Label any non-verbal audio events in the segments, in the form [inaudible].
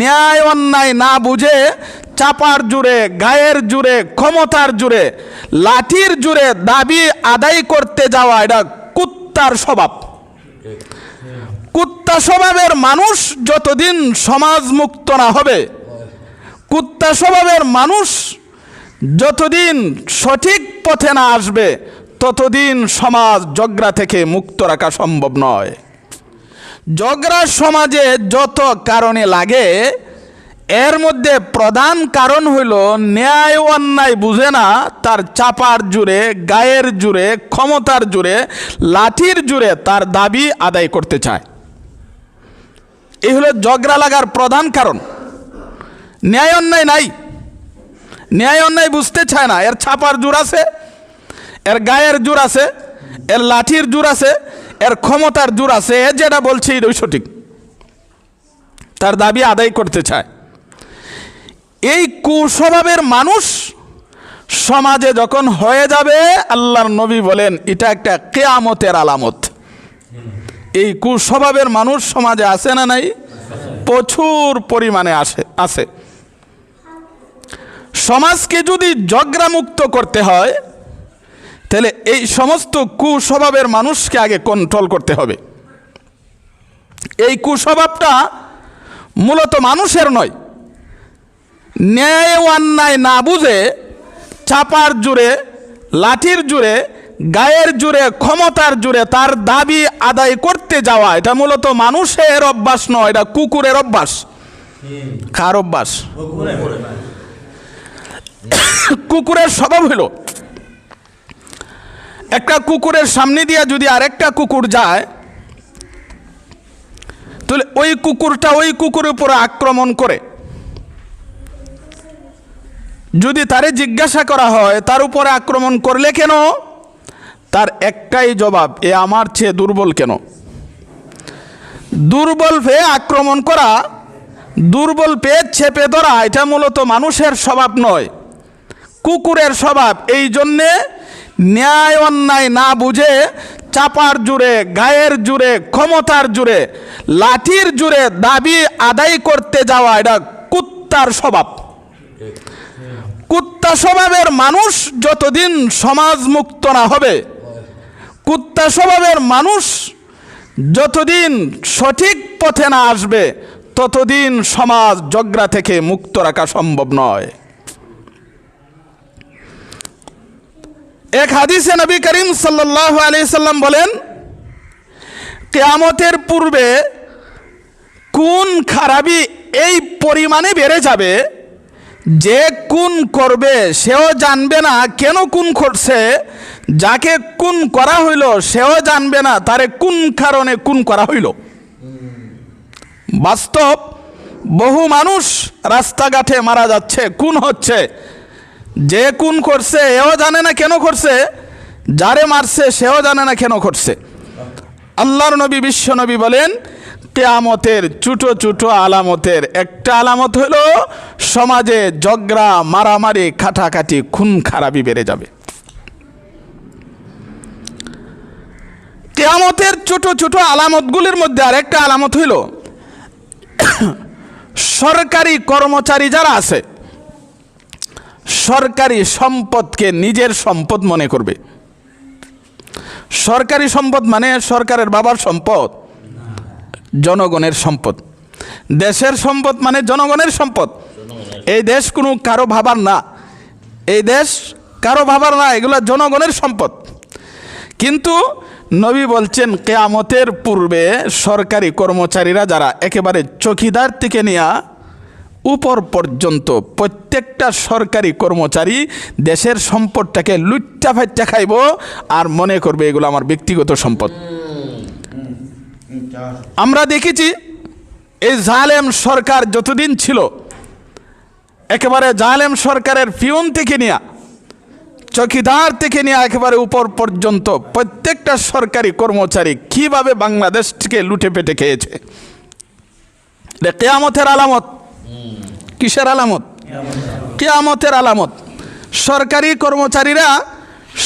ন্যায় অন্যায় না বুঝে, চাপার জুড়ে, গায়ের জুড়ে, ক্ষমতার জুড়ে, লাঠির জুড়ে দাবি আদায় করতে যাওয়া এটা কুত্তার স্বভাব। কুত্তা স্বভাবের মানুষ যতদিন সমাজ মুক্ত না হবে, কুত্তা স্বভাবের মানুষ যতদিন সঠিক পথে না আসবে, ততদিন সমাজ জগরা থেকে মুক্ত রাখা সম্ভব নয়। জগরা সমাজে যত কারণে লাগে, এর মধ্যে প্রধান কারণ হইল ন্যায় অন্যায় বুঝে না, তার চাপার জুড়ে, গায়ের জুড়ে, ক্ষমতার জুড়ে, লাঠির জুড়ে তার দাবি আদায় করতে চায়। এই হলো জগরা লাগার প্রধান কারণ। ন্যায় অন্যায় নাই। ন্যায় অন্যায় বুঝতে চায় না। এর ছাপার জোর আছে, এর গায়ের জোর আছে, এর লাঠির জোর আছে এর ক্ষমতার জোর আছে যেটা বলছে এটাই সঠিক। তার দাবি আদায় করতে চায়। এই কুস্বভাবের মানুষ সমাজে যখন হয়ে যাবে, আল্লাহর নবী বলেন, এটা একটা কেয়ামতের আলামত। এই কুস্বভাবের মানুষ সমাজে আসে না নাই? প্রচুর পরিমাণে আসে, আছে। সমাজকে যদি জগ্রামুক্ত করতে হয় তাহলে এই সমস্ত কুস্বভাবের মানুষকে আগে কন্ট্রোল করতে হবে। এই কুস্বভাবটা মূলত মানুষের নয়। ন্যায় অন্যায় না বুঝে চাপার জুড়ে লাঠির জুড়ে গায়ের জুড়ে ক্ষমতার জুড়ে তার দাবি আদায় করতে যাওয়া এটা মূলত মানুষের অভ্যাস নয় এটা কুকুরের অভ্যাস। কার অভ্যাস? কুকুরের স্বভাব হইল একটা কুকুরের সামনে দিয়া যদি আরেকটা কুকুর যায়, তাহলে ওই কুকুরটা ওই কুকুরের উপরে আক্রমণ করে। যদি তারে জিজ্ঞাসা করা হয়, তার উপরে আক্রমণ করলে কেন? তার একটাই জবাব, এ আমার চেয়ে দুর্বল কেন? দুর্বল পেয়ে আক্রমণ করা, দুর্বল পেয়ে চেপে ধরা, এটা মূলত মানুষের স্বভাব নয়। কুকুরের স্বভাব, এই জন্যে ন্যায় অন্যায় না বুঝে, চাপার জুড়ে, গায়ের জুড়ে, ক্ষমতার জুড়ে, লাঠির জুড়ে দাবি আদায় করতে যাওয়া এটা কুত্তার স্বভাব। কুত্তা স্বভাবের মানুষ যতদিন সমাজ মুক্ত না হবে, কুত্তা স্বভাবের মানুষ যতদিন সঠিক পথে না আসবে, ততদিন সমাজ জগরা থেকে মুক্ত রাখা সম্ভব নয়। এক হাদিসে নবী করিম সাল্লাহ সাল্লাম বলেন, কেয়ামতের পূর্বে কোন খারাপি এই পরিমাণে বেড়ে যাবে, যে কোন করবে সেও জানবে না কেন কোন করছে, যাকে কোন করা হইল সেও জানবে না, তারে কোন কারণে কোন করা হইল। বাস্তব বহু মানুষ রাস্তাঘাটে মারা যাচ্ছে, কোন হচ্ছে? যে কোন করছে, এও জানে না কেন করছে, যারে মারছে, সেও জানে না কেন করছে। আল্লাহর নবী, বিশ্ব নবী বলেন, কেয়ামতের চুটো চুটো আলামতের একটা আলামত হলো, সমাজে জগরা মারামারি, খাটাখাটি, খুন খারাপি বেড়ে যাবে। কেয়ামতের ছোট ছোট আলামতগুলির মধ্যে আরেকটা আলামত হইল, [coughs] সরকারি কর্মচারী যারা আছে সরকারি সম্পদকে নিজের সম্পদ মনে করবে। সরকারি সম্পদ মানে সরকারের বাবার সম্পদ, জনগণের সম্পদ। দেশের সম্পদ মানে জনগণের সম্পদ। এই দেশ কোনো কারও ভাবার না। এই দেশ কারও ভাবার না, এগুলো জনগণের সম্পদ। কিন্তু নবী বলছেন, কেয়ামতের পূর্বে সরকারি কর্মচারীরা যারা একেবারে চকিদার থেকে নেয়া উপর পর্যন্ত প্রত্যেকটা সরকারি কর্মচারী দেশের সম্পদটাকে লুচ্চা ফাইচ্চা খাইব আর মনে করবে এগুলো আমার ব্যক্তিগত সম্পদ। আমরা দেখেছি এই জালেম সরকার যতদিন ছিল, একেবারে জালেম সরকারের পিয়ন থেকে নেয়া, চকিদার থেকে নিয়ে একেবারে উপর পর্যন্ত প্রত্যেকটা সরকারি কর্মচারী কীভাবে বাংলাদেশকে লুটে পেটে খেয়েছে কেয়ামতের আলামত। কিসের আলামত? কেয়ামতের আলামত। সরকারি কর্মচারীরা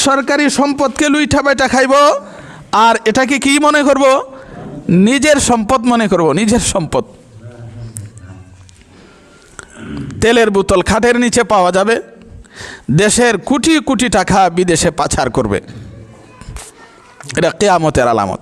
সরকারি সম্পদকে লুইঠা বাইটা খাইব, আর এটাকে কি মনে করব? নিজের সম্পদ মনে করব, নিজের সম্পদ। তেলের বোতল খাটের নিচে পাওয়া যাবে, দেশের কোটি কোটি টাকা বিদেশে পাচার করবে। এটা কেয়ামতের আলামত।